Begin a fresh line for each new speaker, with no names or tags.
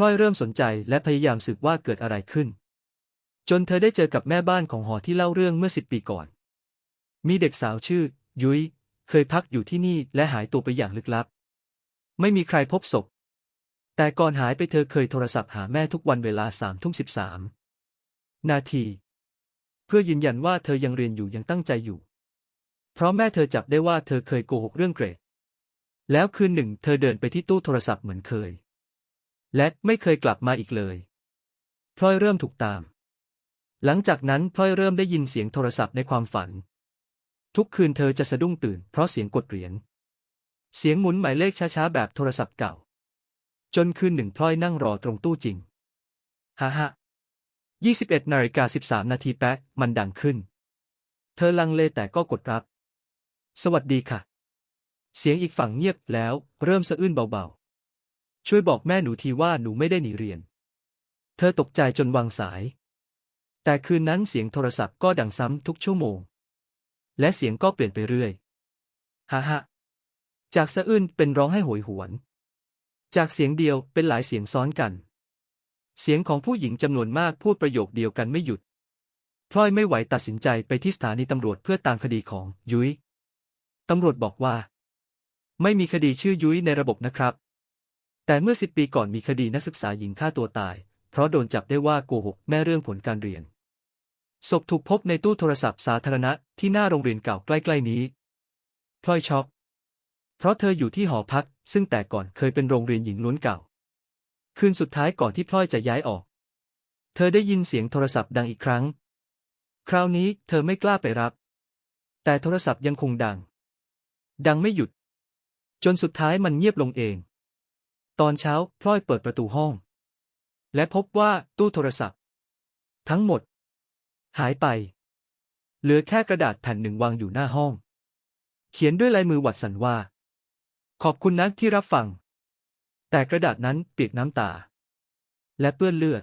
ลอยเริ่มสนใจและพยายามสืบว่าเกิดอะไรขึ้น จนเธอได้เจอกับแม่บ้านของหอที่เล่าเรื่องเมื่อสิบปีก่อน มีเด็กสาวชื่อ ยุ้ย เคยพักอยู่ที่นี่และหายตัวไปอย่างลึกลับ ไม่มีใครพบศพ แต่ก่อนหายไปเธอเคยโทรศัพท์หาแม่ทุกวันเวลาสามทุ่มสิบสามนาที เพื่อยืนยันว่าเธอยังเรียนอยู่ยังตั้งใจอยู่ เพราะแม่เธอจับได้ว่าเธอเคยโกหกเรื่องเกรด แล้วคืนหนึ่ง เธอเดินไปที่ตู้โทรศัพท์เหมือนเคย และไม่เคยกลับมาอีกเลย พลอยเริ่มถูกตาม หลังจากนั้นพลอยเริ่มได้ยินเสียงโทรศัพท์ในความฝัน ทุกคืนเธอจะสะดุ้งตื่นเพราะเสียงกดเหรียญ เสียงหมุนหมายเลขช้าๆแบบโทรศัพท์เก่า จนคืนหนึ่งพลอยนั่งรอตรงตู้จริง ฮ่าฮ่า21นาฬิกา13นาทีแป๊ะมันดังขึ้น เธอลังเลแต่ก็กดรับ สวัสดีค่ะ เสียงอีกฝั่งเงียบแล้ว เริ่มสะอื้นเบาๆ ช่วยบอกแม่หนูทีว่าหนูไม่ได้หนีเรียน เธอตกใจจนวางสาย แต่คืนนั้นเสียงโทรศัพท์ก็ดังซ้ำทุกชั่วโมง และเสียงก็เปลี่ยนไปเรื่อยฮ่าฮ่าจากสะอื้นเป็นร้องให้โหยหวน จากเสียงเดียวเป็นหลายเสียงซ้อนกัน เสียงของผู้หญิงจำนวนมากพูดประโยคเดียวกันไม่หยุดพลอยไม่ไหวตัดสินใจไปที่สถานีตำรวจเพื่อตามคดีของยุ้ยตำรวจบอกว่า ไม่มีคดีชื่อยุ้ยในระบบนะครับ แต่เมื่อสิบปีก่อนมีคดีนักศึกษาหญิงฆ่าตัวตาย เพราะโดนจับได้ว่าโกหกแม่เรื่องผลการเรียน ศพถูกพบในตู้โทรศัพท์สาธารณะที่หน้าโรงเรียนเก่าใกล้ ๆ นี้พลอยช็อกเพราะเธออยู่ที่หอพัก ซึ่งแต่ก่อนเคยเป็นโรงเรียนหญิงล้วนเก่า คืนสุดท้ายก่อนที่พลอยจะย้ายออก เธอได้ยินเสียงโทรศัพท์ดังอีกครั้ง คราวนี้เธอไม่กล้าไปรับ แต่โทรศัพท์ยังคงดัง ดังไม่หยุด จนสุดท้ายมันเงียบลงเอง ตอนเช้าพลอยเปิดประตูห้อง และพบว่าตู้โทรศัพท์ ทั้งหมด หายไป เหลือแค่กระดาษแผ่นหนึ่งวางอยู่หน้าห้อง เขียนด้วยลายมือหวัดสันว่า ขอบคุณนะที่รับฟัง แต่กระดาษนั้นเปียกน้ำตา และเปื้อนเลือด